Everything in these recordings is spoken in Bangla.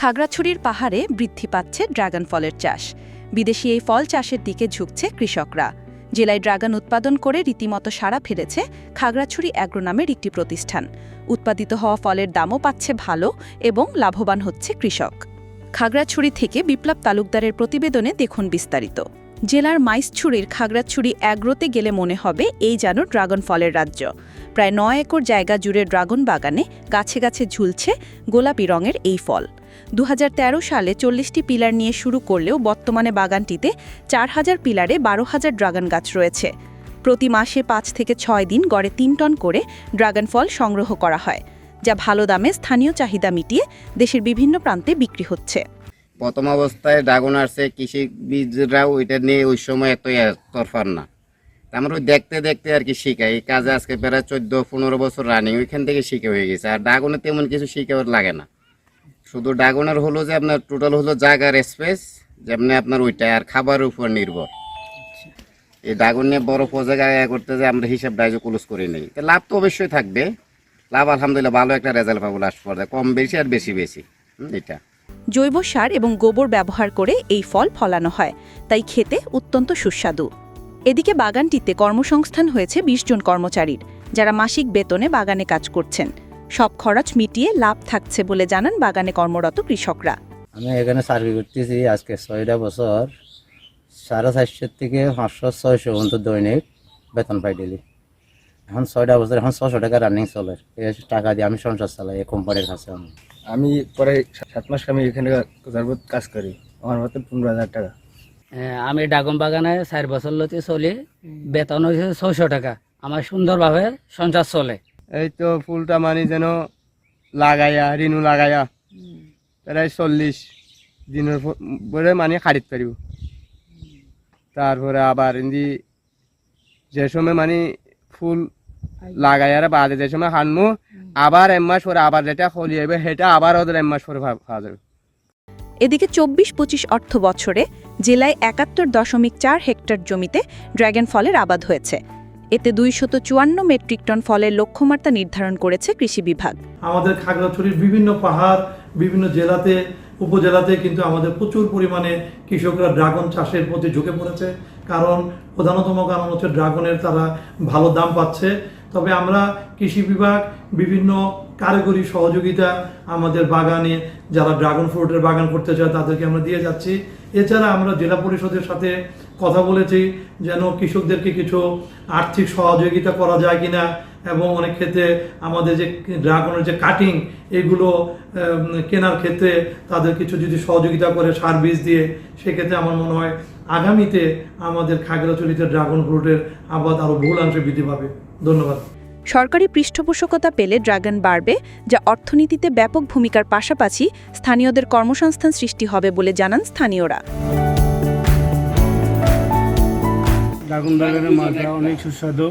খাগড়াছড়ির পাহাড়ে বৃদ্ধি পাচ্ছে ড্রাগন ফলের চাষ। বিদেশি এই ফল চাষের দিকে ঝুঁকছে কৃষকরা। জেলায় ড্রাগন উৎপাদন করে রীতিমতো সাড়া ফেলেছে খাগড়াছড়ি অ্যাগ্রো নামের একটি প্রতিষ্ঠান। উৎপাদিত হওয়া ফলের দামও পাচ্ছে ভালো এবং লাভবান হচ্ছে কৃষক। খাগড়াছড়ি থেকে বিপ্লব তালুকদারের প্রতিবেদনে দেখুন বিস্তারিত। জেলার মাইসছুরির খাগড়াছড়ি অ্যাগ্রোতে গেলে মনে হবে এই যেন ড্রাগন ফলের রাজ্য। প্রায় নয় একর জায়গা জুড়ে ড্রাগন বাগানে গাছে গাছে ঝুলছে গোলাপি রঙের এই ফল। দু হাজার তেরো সালে চল্লিশটি পিলার নিয়ে শুরু করলেও বর্তমানে বাগানটিতে চার হাজার পিলারে বারো হাজার ড্রাগন গাছ রয়েছে। প্রতি মাসে পাঁচ থেকে ছয় দিন গড়ে তিন টন করে ড্রাগন ফল সংগ্রহ করা হয়, যা ভালো দামে স্থানীয় চাহিদা মিটিয়ে দেশের বিভিন্ন প্রান্তে বিক্রি হচ্ছে। প্রথম অবস্থায় ড্রাগন আসছে, কৃষি বীজরাও ওইটা নিয়ে ওই সময় এত তরফার না। আমরা ওই দেখতে দেখতে আর কি শিখাই কাজে আজকে প্রায় চোদ্দ পনেরো বছর রানিং, ওইখান থেকে শিখে হয়ে গেছে। আর ড্রাগনে তেমন কিছু শিখে লাগে না। শুধু ড্রাগনের হলো যে আপনার টোটাল হলো জায়গার স্পেস যেমনি আপনার ওইটা আর খাবারের উপর নির্ভর। এই ড্রাগন নিয়ে বড় প্রজেক্ট আয়া করতে যে আমরা হিসাব ডাইজো ক্লোজ করে নিই। তো লাভ তো অবশ্যই থাকবে। লাভ আলহামদুলিল্লাহ ভালো একটা রেজাল্ট পাবো লাস্ট পর্যায়ে কম বেশি আর বেশি বেশি। এটা। জৈব সার এবং গোবর ব্যবহার করে এই ফল ফলানো হয়। তাই খেতে অত্যন্ত সুস্বাদু। এদিকে বাগানটিতে কর্মসংস্থান হয়েছে ২০ জন কর্মচারীর যারা মাসিক বেতনে বাগানে কাজ করছেন। সব খরচ মিটিয়ে লাভ থাকছে বলে জানান বাগানে কর্মরত কৃষকরা। আমি এখানে সার্ভে করতেছি আজকে ছয়টা বছর সাড়ে চারশো থেকে পাঁচশো ছয়শো পর্যন্ত দৈনিক বেতন পাই ডেলি এখন ছয়টা বছর এখন ছশো টাকা রানিং চলে। এই টাকা দিয়ে আমি সংসার চালাই এই কোম্পানির কাছে আমি। আমি পরে সাত মাস আমি এখানে কাজ করি আমার মতো পনেরো হাজার টাকা। হ্যাঁ, আমি ডাগম বাগানে চার বছর লতি চলি বেতন হয়েছে ছয়শো টাকা। আমার সুন্দরভাবে সংসার চলে। এই তো ফুলটা মানে যেন লাগাইয়া রিনু লাগাইয়া প্রায় চল্লিশ দিনের পরে মানে খারিদ পারিব তারপরে আবার এমনি যে সময় মানে ফুল লাগাই আর বাদে যে সময় হানমু আবার এক মাস পরে আবার যেটা খলি যাবে সেটা আবার ওদের এক মাস পরে পাওয়া যাবে। এদিকে চব্বিশ পঁচিশ অর্থ বছরে জেলায় একাত্তর দশমিক চার হেক্টর জমিতে ড্র্যাগন ফলের আবাদ হয়েছে। এতে দুইশত চুয়ান্ন মেট্রিক টন ফলের লক্ষ্যমাত্রা নির্ধারণ করেছে কৃষি বিভাগ। আমাদের খাগড়াছড়ির বিভিন্ন পাহাড়, বিভিন্ন জেলাতে, উপজেলাতে কিন্তু আমাদের প্রচুর পরিমাণে কৃষকরা ড্রাগন চাষের প্রতি ঝুঁকে পড়েছে। কারণ প্রধানতম কারণ হচ্ছে ড্রাগনের তারা ভালো দাম পাচ্ছে। তবে আমরা কৃষি বিভাগ বিভিন্ন কারিগরি সহযোগিতা আমাদের বাগানে, যারা ড্রাগন ফ্রুটের বাগান করতে চায় তাদেরকে আমরা দিয়ে যাচ্ছি। এছাড়া আমরা জেলা পরিষদের সাথে কথা বলেছি যেন কৃষকদেরকে কিছু আর্থিক সহযোগিতা করা যায় কিনা এবং অনেক ক্ষেত্রে আমাদের যে ড্রাগনের যে কাটিং এগুলো কেনার ক্ষেত্রে তাদের কিছু যদি সহযোগিতা করে সার বীজ দিয়ে, সেক্ষেত্রে আমার মনে হয় আগামীতে আমাদের খাগড়াছড়িতে ড্রাগন ফ্রুটের আবাদ আরও বহুলাংশে বৃদ্ধি পাবে। ধন্যবাদ। সরকারি পৃষ্ঠপোষকতা পেলে ড্রাগন বাড়বে, যা অর্থনীতিতে ব্যাপক ভূমিকার পাশাপাশি স্থানীয়দের কর্মসংস্থান সৃষ্টি হবে বলে জানান স্থানীয়রা। ড্রাগন বাগানের মালটা অনেক সুস্বাদু।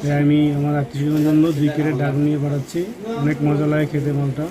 তাই আমি আমার আত্মীয় জন্য দুই কেটে ড্রাগন নিয়ে বাড়াচ্ছি অনেক মজা লাগে খেতে মালটা।